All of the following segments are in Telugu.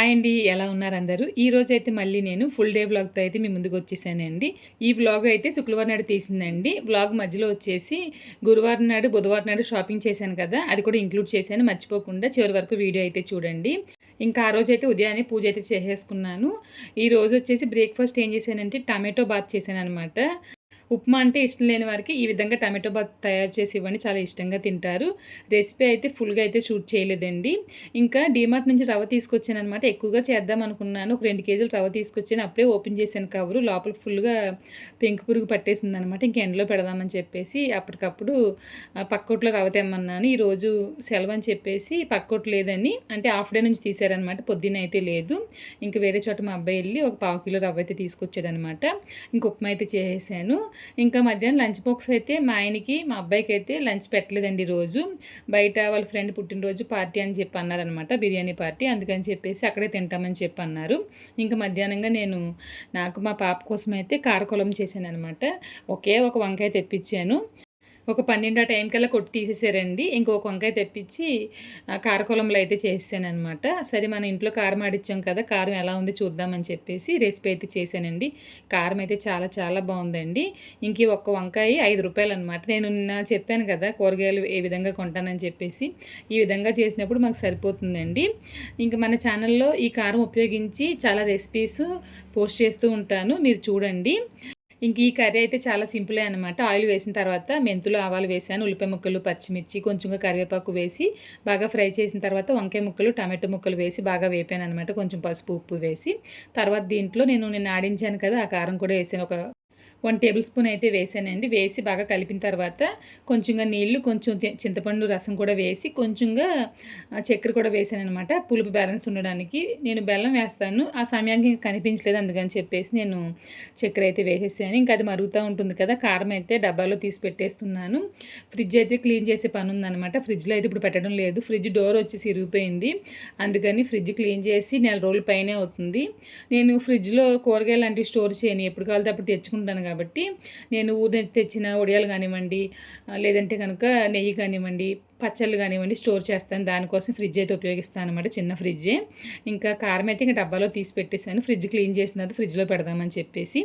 హాయ్ అండి ఎలా ఉన్నారు అందరూ? ఈ రోజు అయితే మళ్ళీ నేను ఫుల్ డే వ్లాగ్తో అయితే మీ ముందుకు వచ్చేసానండి. ఈ వ్లాగ్ అయితే శుక్రవారం నాడు తీసిందండి. వ్లాగ్ మధ్యలో వచ్చేసి గురువారం నాడు బుధవారం నాడు షాపింగ్ చేశాను కదా అది కూడా ఇంక్లూడ్ చేశాను. మర్చిపోకుండా చివరి వరకు వీడియో అయితే చూడండి. ఇంకా ఆ రోజు అయితే ఉదయాన్నే పూజ అయితే చేసేసుకున్నాను. ఈ రోజు వచ్చేసి బ్రేక్ఫాస్ట్ ఏం చేశానంటే టమాటో బాత్ చేశాను అనమాట ఉప్మా అంటే ఇష్టం లేని వారికి ఈ విధంగా టమాటో బాత్ తయారు చేసి ఇవ్వండి. చాలా ఇష్టంగా తింటారు. రెసిపీ అయితే ఫుల్గా అయితే షూట్ చేయలేదండి. ఇంకా డీమార్ట్ నుంచి రవ్వ తీసుకొచ్చాను అనమాట ఎక్కువగా చేద్దాం అనుకున్నాను. ఒక రెండు కేజీలు రవ్వ తీసుకొచ్చాను. అప్పుడే ఓపెన్ చేశాను కవరు. లోపల ఫుల్గా పెంకు పురుగు పట్టేసింది అనమాట ఇంకా ఎండలో పెడదామని చెప్పేసి అప్పటికప్పుడు పక్కోట్లో రవ్వ తెమ్మన్నాను. ఈరోజు సెలవు అని చెప్పేసి పక్కోట్ లేదని అంటే హాఫ్ డే నుంచి తీశారనమాట పొద్దున్న అయితే లేదు. ఇంకా వేరే చోట మా అబ్బాయి వెళ్ళి ఒక పావు కిలో రవ్వ అయితే తీసుకొచ్చాడనమాట ఇంక ఉప్మా అయితే చేసేసాను. ఇంకా మధ్యాహ్నం లంచ్ బాక్స్ అయితే మా ఆయనకి మా అబ్బాయికి అయితే లంచ్ పెట్టలేదండి రోజు బయట వాళ్ళ ఫ్రెండ్ పుట్టినరోజు పార్టీ అని చెప్పి అన్నారనమాట బిర్యానీ పార్టీ. అందుకని చెప్పేసి అక్కడే తింటామని చెప్పి అన్నారు. ఇంకా మధ్యాహ్నంగా నేను నాకు మా పాప కోసం అయితే కారకులం చేశాను అనమాట ఒకే ఒక వంకాయ తెప్పించాను. ఒక పన్నెండు ఆ టైం కల్లా కొట్టి తీసేసారండి. ఇంకొక వంకాయ తెప్పించి కారకొలంలో అయితే చేసానమాట సరే మన ఇంట్లో కారం ఆడిచ్చాం కదా కారం ఎలా ఉంది చూద్దామని చెప్పేసి రెసిపీ అయితే చేశానండి. కారం అయితే చాలా చాలా బాగుందండి. ఇంక ఒక్క వంకాయ ఐదు రూపాయలు అనమాట నేను నిన్న చెప్పాను కదా కూరగాయలు ఏ విధంగా కొంటానని చెప్పేసి. ఈ విధంగా చేసినప్పుడు మాకు సరిపోతుందండి. ఇంకా మన ఛానల్లో ఈ కారం ఉపయోగించి చాలా రెసిపీస్ పోస్ట్ చేస్తూ ఉంటాను. మీరు చూడండి. ఇంక ఈ కర్రీ అయితే చాలా సింపులే అనమాట ఆయిల్ వేసిన తర్వాత మెంతులు ఆవాలు వేసాను. ఉల్లిపాయ ముక్కలు పచ్చిమిర్చి కొంచెంగా కరివేపాకు వేసి బాగా ఫ్రై చేసిన తర్వాత వంకాయ ముక్కలు టమాటో ముక్కలు వేసి బాగా వేపాను అనమాట కొంచెం పసుపు ఉప్పు వేసి తర్వాత దీంట్లో నేను నేను ఆడించాను కదా ఆ కారం కూడా వేసాను. ఒక వన్ టేబుల్ స్పూన్ అయితే వేసానండి. వేసి బాగా కలిపిన తర్వాత కొంచెంగా నీళ్ళు కొంచెం చింతపండు రసం కూడా వేసి కొంచెంగా చక్కెర కూడా వేసాను అనమాట పులుపు బ్యాలెన్స్ ఉండడానికి నేను బెల్లం వేస్తాను. ఆ సమయానికి కనిపించలేదు అందుకని చెప్పేసి నేను చక్కెర అయితే వేసేసాను. ఇంకా అది మరుగుతూ ఉంటుంది కదా కారం అయితే డబ్బాలో తీసి పెట్టేస్తున్నాను. ఫ్రిడ్జ్ అయితే క్లీన్ చేసే పని ఉందనమాట ఫ్రిడ్జ్లో అయితే ఇప్పుడు పెట్టడం లేదు. ఫ్రిడ్జ్ డోర్ వచ్చేసి ఇరిగిపోయింది అందుకని ఫ్రిడ్జ్ క్లీన్ చేసి నెల రోజుల పైనే అవుతుంది. నేను ఫ్రిడ్జ్లో కూరగాయలు లాంటివి స్టోర్ చేయను. ఎప్పుడు కావాలితే అప్పుడు తెచ్చుకుంటాను కాబట్టి నేను ఊరి తెచ్చిన ఒడియాలు కానివ్వండి లేదంటే కనుక నెయ్యి కానివ్వండి పచ్చళ్ళు కానివ్వండి స్టోర్ చేస్తాను. దానికోసం ఫ్రిడ్జ్ అయితే ఉపయోగిస్తాను అనమాట చిన్న ఫ్రిడ్జే. ఇంకా కారం అయితే ఇంకా డబ్బాలో తీసి పెట్టేశాను. ఫ్రిడ్జ్ క్లీన్ చేసిన తర్వాత ఫ్రిడ్జ్లో పెడదామని చెప్పేసి.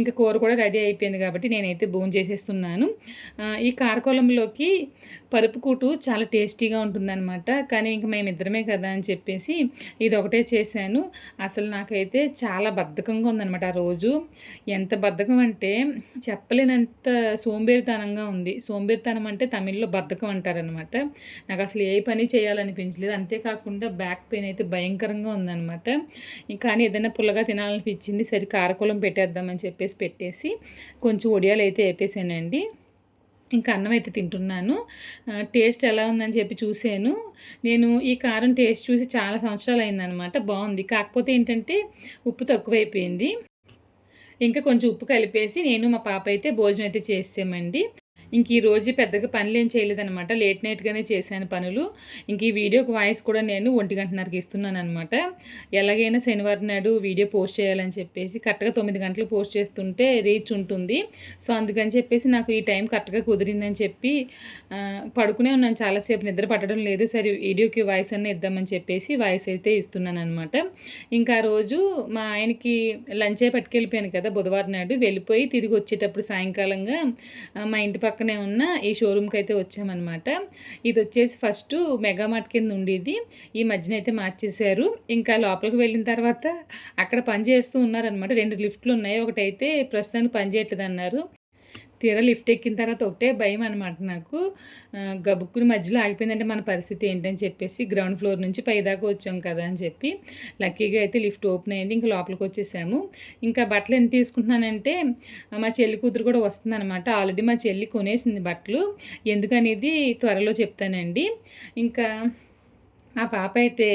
ఇంకా కూర కూడా రెడీ అయిపోయింది కాబట్టి నేనైతే బోన్ చేసేస్తున్నాను. ఈ కారకోలంలోకి పరుపు కూటు చాలా టేస్టీగా ఉంటుందన్నమాట. కానీ ఇంక మేమిద్దరమే కదా అని చెప్పేసి ఇది ఒకటే చేశాను. అసలు నాకైతే చాలా బద్ధకంగా ఉందన్నమాట ఆ రోజు. ఎంత బద్ధకం అంటే చెప్పలేనంత సోంబేరితనంగా ఉంది. సోంబేరితనం అంటే తమిళ్ళో బద్ధకం అంటారనమాట నాకు అసలు ఏ పని చేయాలనిపించలేదు. అంతేకాకుండా బ్యాక్ పెయిన్ అయితే భయంకరంగా ఉందన్నమాట. కానీ ఏదైనా పుల్లగా తినాలనిపించింది సరే కారకూలం పెట్టేద్దామని చెప్పేసి పెట్టేసి కొంచెం ఒడియాలు అయితే వేపేసానండి. ఇంకా అన్నం అయితే తింటున్నాను. టేస్ట్ ఎలా ఉందని చెప్పి చూశాను. నేను ఈ కారం టేస్ట్ చూసి చాలా సంవత్సరాలు అయిందనమాట బాగుంది. కాకపోతే ఏంటంటే ఉప్పు తక్కువైపోయింది. ఇంకా కొంచెం ఉప్పు కలిపేసి నేను మా పాప అయితే భోజనం అయితే చేసామండి ఇంక ఈ రోజు పెద్దగా పనులు ఏం చేయలేదనమాట లేట్ నైట్గానే చేశాను పనులు. ఇంక ఈ వీడియోకి వాయిస్ కూడా నేను ఒంటి గంటన్నరకి ఇస్తున్నాను అనమాట ఎలాగైనా శనివారం నాడు వీడియో పోస్ట్ చేయాలని చెప్పేసి కరెక్ట్గా తొమ్మిది గంటలు పోస్ట్ చేస్తుంటే రీచ్ ఉంటుంది. సో అందుకని చెప్పేసి నాకు ఈ టైం కరెక్ట్గా కుదిరిందని చెప్పి పడుకునే ఉన్నాను. చాలాసేపు నిద్ర పట్టడం లేదు. సరే వీడియోకి వాయిస్ అన్న ఇద్దామని చెప్పేసి వాయిస్ అయితే ఇస్తున్నాను అనమాట ఇంకా రోజు మా ఆయనకి లంచే పట్టుకెళ్ళిపోయాను కదా బుధవారం నాడు. వెళ్ళిపోయి తిరిగి వచ్చేటప్పుడు సాయంకాలంగా మా ఇంటి పక్క పక్కనే ఉన్న ఈ షోరూమ్కి అయితే వచ్చామన్నమాట. ఇది వచ్చేసి ఫస్ట్ మెగామార్ట్ కింద ఉండేది ఈ మధ్యన అయితే మార్చేశారు. ఇంకా లోపలికి వెళ్ళిన తర్వాత అక్కడ పని చేస్తూ ఉన్నారనమాట రెండు లిఫ్ట్లు ఉన్నాయి. ఒకటైతే ప్రస్తుతానికి పని చేయట్లేదు అన్నారు తీరా లిఫ్ట్ ఎక్కిన తర్వాత ఒకటే భయం అనమాట నాకు. గబుక్కుని మధ్యలో ఆగిపోయిందంటే మన పరిస్థితి ఏంటని చెప్పేసి గ్రౌండ్ ఫ్లోర్ నుంచి పైదాకా వచ్చాం కదా అని చెప్పి. లక్కీగా అయితే లిఫ్ట్ ఓపెన్ అయింది ఇంకా లోపలికి వచ్చేసాము. ఇంకా బట్టలు ఎంత తీసుకుంటున్నానంటే మా చెల్లి కూతురు కూడా వస్తుందన్నమాట. ఆల్రెడీ మా చెల్లి కొనేసింది బట్టలు. ఎందుకనేది త్వరలో చెప్తానండి. ఇంకా ఆ పాప అయితే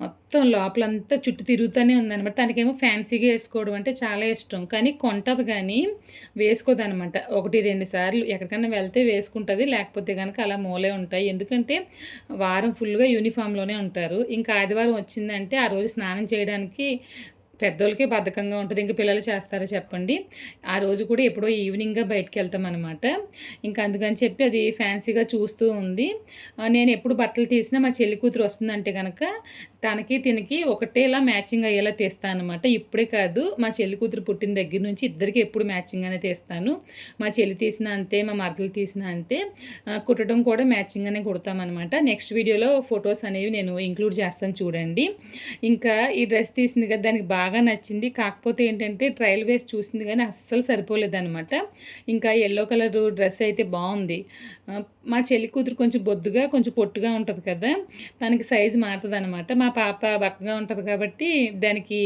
మొత్తం లోపలంతా చుట్టూ తిరుగుతూనే ఉందన్నమాట. తనకేమో ఫ్యాన్సీగా వేసుకోవడం అంటే చాలా ఇష్టం. కానీ కొంటది కానీ వేసుకోదనమాట ఒకటి రెండు సార్లు ఎక్కడికైనా వెళ్తే వేసుకుంటుంది. లేకపోతే కనుక అలా మూలే ఉంటాయి. ఎందుకంటే వారం ఫుల్గా యూనిఫామ్లోనే ఉంటారు. ఇంకా ఆదివారం వచ్చిందంటే ఆ రోజు స్నానం చేయడానికి పెద్దోళ్ళకే బద్ధకంగా ఉంటుంది. ఇంకా పిల్లలు చేస్తారో చెప్పండి. ఆ రోజు కూడా ఎప్పుడో ఈవినింగ్గా బయటకు వెళ్తాం అనమాట ఇంకా అందుకని చెప్పి అది ఫ్యాన్సీగా చూస్తూ ఉంది. నేను ఎప్పుడు బట్టలు తీసినా మా చెల్లి కూతురు వస్తుందంటే కనుక తనకి తినకి ఒకటేలా మ్యాచింగ్ అయ్యేలా తీస్తాను అనమాట ఇప్పుడే కాదు మా చెల్లి కూతురు పుట్టిన దగ్గర నుంచి ఇద్దరికి ఎప్పుడు మ్యాచింగ్ అనే తీస్తాను. మా చెల్లి తీసిన అంతే మా మరదలు తీసిన అంతే. కుట్టడం కూడా మ్యాచింగ్ అనే కుడతామన్నమాట. నెక్స్ట్ వీడియోలో ఫొటోస్ అనేవి నేను ఇంక్లూడ్ చేస్తాను చూడండి. ఇంకా ఈ డ్రెస్ తీసింది కదా దానికి బాగా నచ్చింది. కాకపోతే ఏంటంటే ట్రయల్ వేస్ చూసింది కానీ అస్సలు సరిపోలేదన్నమాట. ఇంకా ఎల్లో కలర్ డ్రెస్ అయితే బాగుంది. మా చెల్లి కూతురు కొంచెం బొద్దుగా కొంచెం పొట్టుగా ఉంటుంది కదా దానికి సైజు మారుతుంది అనమాట మా పాప బక్కగా ఉంటుంది కాబట్టి దానికి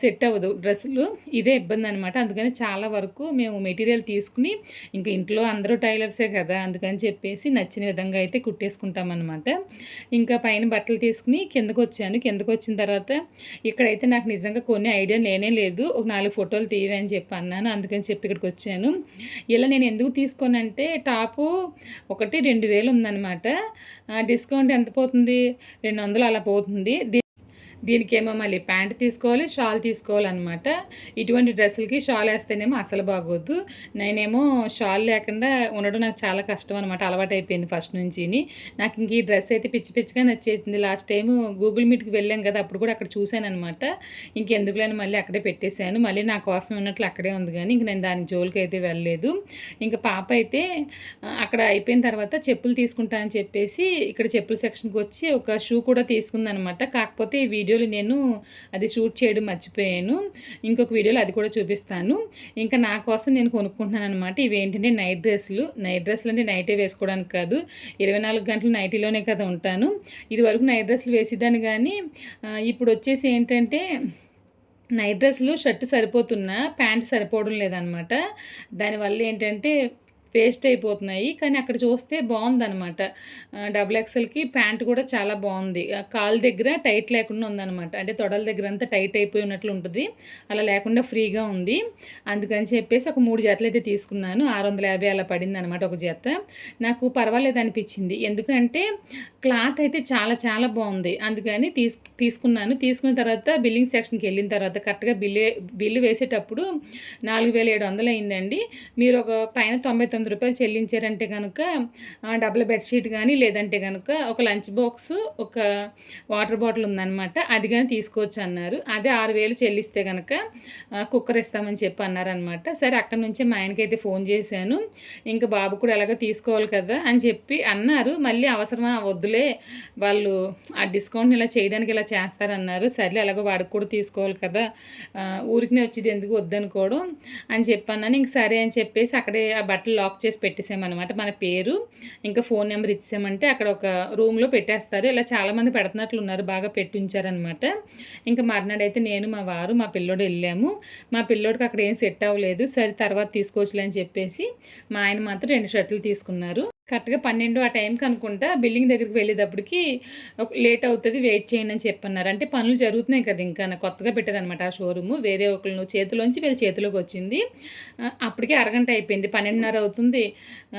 సెట్ అవ్వదు డ్రెస్సులు. ఇదే ఇబ్బంది అనమాట అందుకని చాలా వరకు మేము మెటీరియల్ తీసుకుని ఇంకా ఇంట్లో అందరూ టైలర్సే కదా అందుకని చెప్పేసి నచ్చిన విధంగా అయితే కుట్టేసుకుంటాం అనమాట ఇంకా పైన బట్టలు తీసుకుని కిందకు వచ్చాను కిందకు వచ్చిన తర్వాత ఇక్కడైతే నాకు నిజంగా కొన్ని ఐడియా లేనే లేదు. ఒక నాలుగు ఫోటోలు తీయని చెప్పి అన్నాను. అందుకని చెప్పి ఇక్కడికి వచ్చాను. ఇలా నేను ఎందుకు తీసుకోనంటే టాపు ఒకటి రెండు వేలు ఉందన్నమాట. డిస్కౌంట్ ఎంత పోతుంది? రెండు వందలు అలా పోతుంది. దీనికేమో మళ్ళీ ప్యాంట్ తీసుకోవాలి షాల్ తీసుకోవాలన్నమాట. ఇటువంటి డ్రెస్సులకి షాల్ వేస్తేనేమో అసలు బాగోద్దు నేనేమో షాల్ లేకుండా ఉండడం నాకు చాలా కష్టం అనమాట అలవాటు అయిపోయింది ఫస్ట్ నుంచి నాకు ఇంక ఈ డ్రెస్ అయితే పిచ్చి పిచ్చిగా నచ్చేసింది. లాస్ట్ టైం గూగుల్ మీట్కి వెళ్ళాం కదా అప్పుడు కూడా అక్కడ చూశాను అనమాట ఇంకెందుకులేని మళ్ళీ అక్కడే పెట్టేశాను. మళ్ళీ నా కోసం ఉన్నట్లు అక్కడే ఉంది కానీ ఇంక నేను దాని జోలికి అయితే వెళ్ళలేదు. ఇంకా పాప అయితే అక్కడ అయిపోయిన తర్వాత చెప్పులు తీసుకుంటా అని చెప్పేసి ఇక్కడ చెప్పుల సెక్షన్కి వచ్చి ఒక షూ కూడా తీసుకుందనమాట కాకపోతే ఈ వీడియోలు నేను అది షూట్ చేయడం మర్చిపోయాను. ఇంకొక వీడియోలో అది కూడా చూపిస్తాను. ఇంకా నా కోసం నేను కొనుక్కుంటున్నాను అనమాట ఇవి ఏంటంటే నైట్ డ్రెస్సులు. నైట్ డ్రెస్సులు అంటే నైటే వేసుకోవడానికి కాదు. ఇరవై నాలుగు గంటలు నైటీలోనే కదా ఉంటాను. ఇది వరకు నైట్ డ్రెస్సులు వేసేదాన్ని కానీ ఇప్పుడు వచ్చేసి ఏంటంటే నైట్ డ్రెస్సులు షర్ట్ సరిపోతున్నా ప్యాంట్ సరిపోవడం లేదనమాట దానివల్ల ఏంటంటే వేస్ట్ అయిపోతున్నాయి. కానీ అక్కడ చూస్తే బాగుందనమాట డబుల్ ఎక్సెల్కి ప్యాంట్ కూడా చాలా బాగుంది. కాలు దగ్గర టైట్ లేకుండా ఉందన్నమాట. అంటే తొడల దగ్గర అంతా టైట్ అయిపోయి ఉన్నట్లు ఉంటుంది. అలా లేకుండా ఫ్రీగా ఉంది. అందుకని చెప్పేసి ఒక మూడు జతలు అయితే తీసుకున్నాను. ఆరు వందల యాభై అలా పడింది అనమాట ఒక జత. నాకు పర్వాలేదు అనిపించింది. ఎందుకంటే క్లాత్ అయితే చాలా చాలా బాగుంది. అందుకని తీసు తీసుకున్నాను. తీసుకున్న తర్వాత బిల్లింగ్ సెక్షన్కి వెళ్ళిన తర్వాత కరెక్ట్గా బిల్లు బిల్లు వేసేటప్పుడు నాలుగు వేల ఏడు వందలు అయిందండి. మీరు ఒక పైన తొంభై తొమ్మిది రూపాయలు చెల్లించారంటే కనుక డబుల్ బెడ్షీట్ కానీ లేదంటే కనుక ఒక లంచ్ బాక్స్ ఒక వాటర్ బాటిల్ ఉందన్నమాట. అది కానీ తీసుకోవచ్చు అన్నారు. అదే ఆరు వేలు చెల్లిస్తే కనుక కుక్కర్ ఇస్తామని చెప్పి అన్నారనమాట సరే అక్కడ నుంచే మా ఆయనకైతే ఫోన్ చేశాను. ఇంకా బాబు కూడా ఎలాగో తీసుకోవాలి కదా అని చెప్పి అన్నారు. మళ్ళీ అవసరమా? వద్దులే. వాళ్ళు ఆ డిస్కౌంట్ ఇలా చేయడానికి ఇలా చేస్తారన్నారు. సర్లే ఎలాగో వాడికి కూడా తీసుకోవాలి కదా. ఊరికినే వచ్చేది ఎందుకు వద్దనుకోవడం అని చెప్పన్నాను ఇంక సరే అని చెప్పేసి అక్కడే ఆ బట్టలు లాక్ చేసి పెట్టేసామన్నమాట. మన పేరు ఇంకా ఫోన్ నెంబర్ ఇచ్చామంటే అక్కడ ఒక రూమ్లో పెట్టేస్తారు. ఇలా చాలామంది పెడుతున్నట్లు ఉన్నారు బాగా పెట్టి ఉంచారనమాట ఇంకా మర్నాడైతే నేను మా వారు మా పిల్లోడు వెళ్ళాము. మా పిల్లోడికి అక్కడ ఏం సెట్ అవ్వలేదు. సరే తర్వాత తీసుకోవచ్చులే అని చెప్పేసి మా ఆయన మాత్రం రెండు షర్ట్లు తీసుకున్నారు. కరెక్ట్గా పన్నెండు ఆ టైంకి అనుకుంటా బిల్డింగ్ దగ్గరికి వెళ్ళేటప్పటికి ఒక- లేట్ అవుతుంది వెయిట్ చేయండి అని చెప్పన్నారు. అంటే పనులు జరుగుతున్నాయి కదా ఇంకా కొత్తగా పెట్టారనమాట ఆ షోరూమ్. వేరే ఒకళ్ళు చేతిలోంచి వీళ్ళ చేతిలోకి వచ్చింది. అప్పటికే అరగంట అయిపోయింది. పన్నెండున్నర అవుతుంది.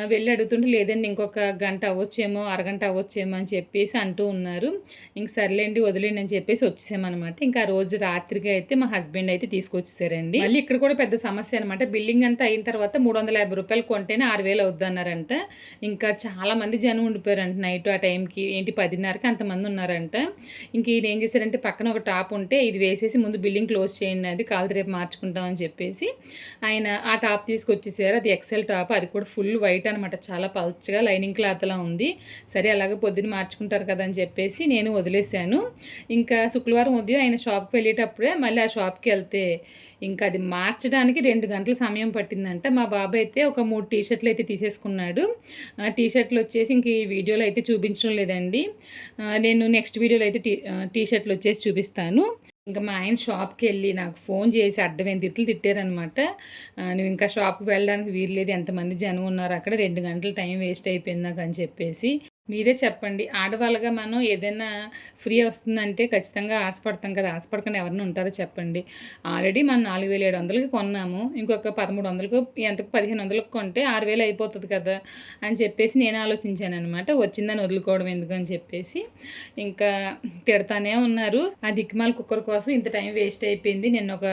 వెళ్ళి అడుగుతుంటే లేదండి ఇంకొక గంట అవ్వచ్చేమో అరగంట అవ్వచ్చేమో అని చెప్పేసి అంటూ ఉన్నారు. ఇంక సర్లేండి వదిలేండి అని చెప్పేసి వచ్చేసామన్నమాట. ఇంకా ఆ రోజు రాత్రికి అయితే మా హస్బెండ్ అయితే తీసుకొచ్చేసారండి. మళ్ళీ ఇక్కడ కూడా పెద్ద సమస్య అనమాట బిల్డింగ్ అంతా అయిన తర్వాత మూడు వందల యాభై రూపాయలు కొంటేనే ఆరు వేలు అవుద్ది అన్నారంట ఇంకా చాలామంది జనం ఉండిపోయారంట నైట్ ఆ టైంకి ఏంటి పదిన్నరకి అంతమంది ఉన్నారంట. ఇంక ఈయన ఏం చేశారంటే పక్కన ఒక టాప్ ఉంటే ఇది వేసేసి ముందు బిల్డింగ్ క్లోజ్ చేయండి అది కాలు రేపు మార్చుకుంటాం అని చెప్పేసి ఆయన ఆ టాప్ తీసుకొచ్చేసారు. అది ఎక్సెల్ టాప్. అది కూడా ఫుల్ వైట్ అనమాట చాలా పల్చగా లైనింగ్ క్లాత్లా ఉంది. సరే అలాగే పొద్దున్న మార్చుకుంటారు కదా అని చెప్పేసి నేను వదిలేశాను. ఇంకా శుక్రవారం ఉదయం ఆయన షాప్కి వెళ్ళేటప్పుడే మళ్ళీ ఆ షాప్కి వెళ్తే ఇంకా అది మార్చడానికి రెండు గంటల సమయం పట్టిందంట. మా బాబాయ్ అయితే ఒక మూడు టీ షర్ట్లు అయితే తీసేసుకున్నాడు. టీ షర్ట్లు వచ్చేసి ఇంక ఈ వీడియోలో అయితే చూపించడం లేదండి. నేను నెక్స్ట్ వీడియోలో అయితే టీ టీ షర్ట్లు వచ్చేసి చూపిస్తాను. ఇంకా మా ఆయన షాప్కి వెళ్ళి నాకు ఫోన్ చేసి అడ్డమైన తిట్లు తిట్టారనమాట నువ్వు ఇంకా షాప్కి వెళ్ళడానికి వీరలేదు ఎంతమంది జనం ఉన్నారు అక్కడ? రెండు గంటల టైం వేస్ట్ అయిపోయింది నాకు అని చెప్పేసి. మీరే చెప్పండి. ఆడవాళ్ళగా మనం ఏదైనా ఫ్రీ వస్తుందంటే ఖచ్చితంగా ఆశపడతాం కదా. ఆశపడకుండా ఎవరిని ఉంటారో చెప్పండి. ఆల్రెడీ మనం నాలుగు వేల ఏడు వందలకి కొన్నాము. ఇంకొక పదమూడు వందలకు ఎంతకు పదిహేను వందలకు కొంటే ఆరు వేలు అయిపోతుంది కదా అని చెప్పేసి నేను ఆలోచించాను అనమాట వచ్చిందని వదులుకోవడం ఎందుకు అని చెప్పేసి. ఇంకా తిడతానే ఉన్నారు. ఆ దిక్కుమాల కుక్కర్ కోసం ఇంత టైం వేస్ట్ అయిపోయింది. నిన్న ఒక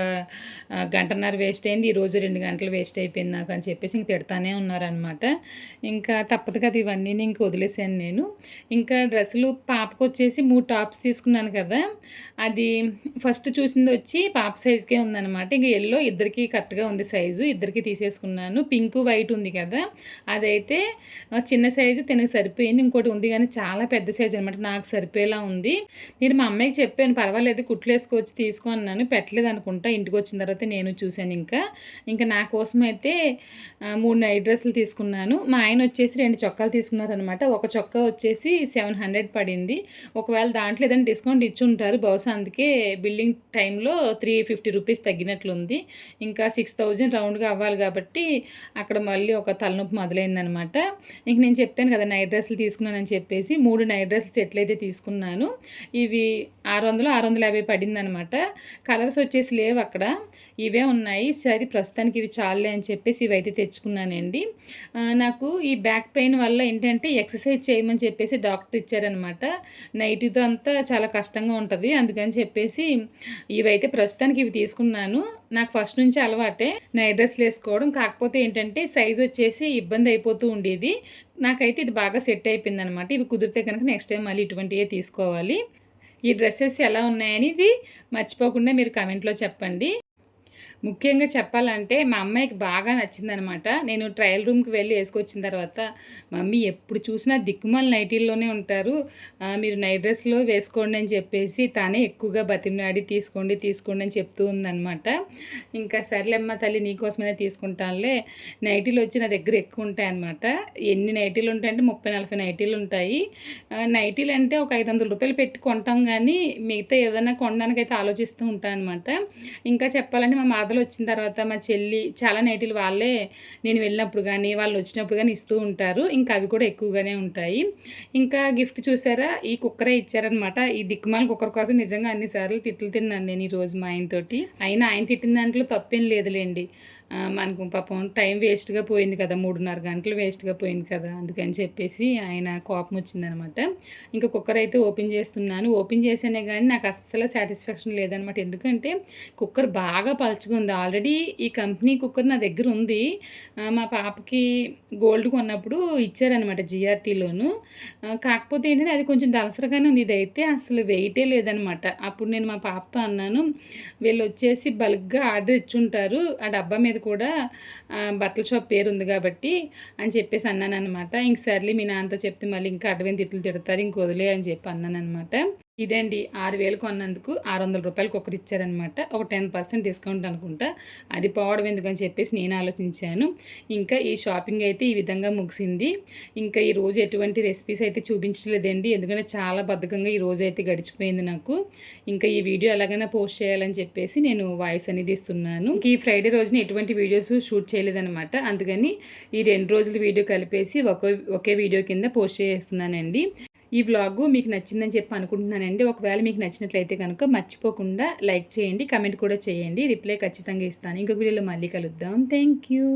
గంటన్నర వేస్ట్ అయింది. ఈరోజు రెండు గంటలు వేస్ట్ అయిపోయింది నాకు అని చెప్పేసి ఇంక తిడతానే ఉన్నారనమాట ఇంకా తప్పదు కదా ఇవన్నీ. నేను ఇంక వదిలేసాను నేను. ఇంకా డ్రెస్సులు పాపకు వచ్చేసి మూడు టాప్స్ తీసుకున్నాను కదా. అది ఫస్ట్ చూసింది వచ్చి పాప సైజ్కే ఉందన్నమాట. ఇంకా ఎల్లో ఇద్దరికి కరెక్ట్గా ఉంది సైజు. ఇద్దరికి తీసేసుకున్నాను. పింక్ వైట్ ఉంది కదా. అదైతే చిన్న సైజు తినకు సరిపోయింది. ఇంకోటి ఉంది కానీ చాలా పెద్ద సైజు అనమాట నాకు సరిపోయేలా ఉంది. నేను మా అమ్మాయికి చెప్పాను పర్వాలేదు కుట్లు వేసుకోవచ్చు తీసుకో అన్నాను. పెట్టలేదు అనుకుంటా. ఇంటికి వచ్చిన తర్వాత నేను చూశాను ఇంకా. ఇంకా నా కోసం అయితే మూడు నైట్ డ్రెస్సులు తీసుకున్నాను. మా ఆయన వచ్చేసి రెండు చొక్కాలు తీసుకున్నారనమాట ఒక చొక్కా వచ్చేసి సెవెన్ హండ్రెడ్ పడింది. ఒకవేళ దాంట్లో ఏదైనా డిస్కౌంట్ ఇచ్చి ఉంటారు బహుశా అందుకే బిల్డింగ్ టైంలో త్రీ ఫిఫ్టీ రూపీస్ తగ్గినట్లుంది. ఇంకా సిక్స్ థౌజండ్ రౌండ్గా అవ్వాలి కాబట్టి అక్కడ మళ్ళీ ఒక తలనొప్పి మొదలైందనమాట ఇంక నేను చెప్తాను కదా నైట్ డ్రెస్సులు తీసుకున్నానని చెప్పేసి మూడు నైట్ డ్రెస్సులు సెట్లు అయితే తీసుకున్నాను. ఇవి ఆరు వందలు ఆరు వందల యాభై పడిందనమాట కలర్స్ వచ్చేసి లేవు అక్కడ. ఇవే ఉన్నాయి. సరే ప్రస్తుతానికి ఇవి చాలే అని చెప్పేసి ఇవైతే తెచ్చుకున్నానండి. నాకు ఈ బ్యాక్ పెయిన్ వల్ల ఏంటంటే ఎక్సర్సైజ్ చేయమని చెప్పేసి డాక్టర్ ఇచ్చారనమాట నైట్తో అంతా చాలా కష్టంగా ఉంటుంది. అందుకని చెప్పేసి ఇవైతే ప్రస్తుతానికి ఇవి తీసుకున్నాను. నాకు ఫస్ట్ నుంచి అలవాటే నైట్ డ్రెస్లు వేసుకోవడం. కాకపోతే ఏంటంటే సైజ్ వచ్చేసి ఇబ్బంది అయిపోతూ ఉండేది. నాకైతే ఇది బాగా సెట్ అయిపోయింది అనమాట ఇవి కుదిరితే కనుక నెక్స్ట్ టైం మళ్ళీ ఇటువంటివే తీసుకోవాలి. ఈ డ్రెస్సెస్ ఎలా ఉన్నాయని ఇది మర్చిపోకుండా మీరు కమెంట్లో చెప్పండి. ముఖ్యంగా చెప్పాలంటే మా అమ్మాయికి బాగా నచ్చిందనమాట. నేను ట్రయల్ రూమ్కి వెళ్ళి వేసుకొచ్చిన తర్వాత మమ్మీ ఎప్పుడు చూసినా దిక్కుమాల నైటీల్లోనే ఉంటారు. మీరు నైట్ డ్రెస్లో వేసుకోండి అని చెప్పేసి తానే ఎక్కువగా బతిమలాడి తీసుకోండి తీసుకోండి అని చెప్తూ ఉందనమాట. ఇంకా సర్లేమ్మ తల్లి నీకోసమైనా తీసుకుంటానులే. నైటీలు వచ్చి నా దగ్గర ఎక్కువ ఉంటాయి అనమాట ఎన్ని నైటీలు ఉంటాయంటే ముప్పై నలభై నైటీలు ఉంటాయి. నైటీలు అంటే ఒక ఐదు వందల రూపాయలు పెట్టి కొంటాం కానీ మిగతా ఏదైనా కొనడానికైతే ఆలోచిస్తూ ఉంటాను అనమాట ఇంకా చెప్పాలంటే మా బాధలు వచ్చిన తర్వాత మా చెల్లి చాలా నైటీలు వాళ్ళే నేను వెళ్ళినప్పుడు కానీ వాళ్ళు వచ్చినప్పుడు కానీ ఇస్తూ ఉంటారు. ఇంకా అవి కూడా ఎక్కువగానే ఉంటాయి. ఇంకా గిఫ్ట్ చూసారా? ఈ కుక్కరే ఇచ్చారనమాట ఈ దిక్కుమాల కుక్కర్ కోసం నిజంగా అన్నిసార్లు తిట్లు తిన్నాను నేను ఈరోజు మా ఆయనతోటి. అయినా ఆయన తిట్టిన దాంట్లో తప్పేం లేదులేండి. మనకు పాపం టైం వేస్ట్గా పోయింది కదా మూడున్నర గంటలు వేస్ట్గా పోయింది కదా అందుకని చెప్పేసి ఆయన కోపం వచ్చిందనమాట. ఇంకా కుక్కర్ అయితే ఓపెన్ చేస్తున్నాను. ఓపెన్ చేసానే కానీ నాకు అస్సలు సాటిస్ఫాక్షన్ లేదనమాట. ఎందుకంటే కుక్కర్ బాగా పలుచుకుంది ఆల్రెడీ ఈ కంపెనీ కుక్కర్ నా దగ్గర ఉంది. మా పాపకి గోల్డ్ కొన్నప్పుడు ఇచ్చారనమాట జిఆర్టీలోను. కాకపోతే ఏంటంటే అది కొంచెం దలసరగానే ఉంది. ఇదైతే అసలు వెయిటే లేదనమాట. అప్పుడు నేను మా పాపతో అన్నాను వీళ్ళు వచ్చేసి బల్క్గా ఆర్డర్ ఇచ్చుంటారు. ఆ డబ్బా మీద కూడా బట్టల షాప్ పేరు ఉంది కాబట్టి అని చెప్పేసి అన్నాను అనమాట ఇంక సర్లే మీ నాన్నతో చెప్తే మళ్ళీ ఇంకా అడవిని తిట్లు తిడతారు ఇంక వదిలే అని చెప్పి అన్నాను అనమాట ఇదండి ఆరు వేలు కొన్నందుకు ఆరు వందల రూపాయలకు ఒకరు ఇచ్చారనమాట ఒక టెన్ పర్సెంట్ డిస్కౌంట్ అనుకుంటా. అది పోవడం ఎందుకని చెప్పేసి నేను ఆలోచించాను. ఇంకా ఈ షాపింగ్ అయితే ఈ విధంగా ముగిసింది. ఇంకా ఈ రోజు ఎటువంటి రెసిపీస్ అయితే చూపించలేదండి. ఎందుకంటే చాలా బద్ధకంగా ఈ రోజు అయితే గడిచిపోయింది నాకు. ఇంకా ఈ వీడియో ఎలాగైనా పోస్ట్ చేయాలని చెప్పేసి నేను వాయిస్ అనేది ఇస్తున్నాను. ఈ ఫ్రైడే రోజున ఎటువంటి వీడియోస్ షూట్ చేయలేదనమాట అందుకని ఈ రెండు రోజుల వీడియో కలిపేసి ఒకే ఒకే వీడియో కింద పోస్ట్ చేస్తున్నానండి. ఈ వ్లాగు మీకు నచ్చిందని చెప్పి అనుకుంటున్నానండి. ఒకవేళ మీకు నచ్చినట్లయితే కనుక మర్చిపోకుండా లైక్ చేయండి కమెంట్ కూడా చేయండి. రిప్లై ఖచ్చితంగా ఇస్తాను. ఇంకొక వీడియోలో మళ్ళీ కలుద్దాం. Thank you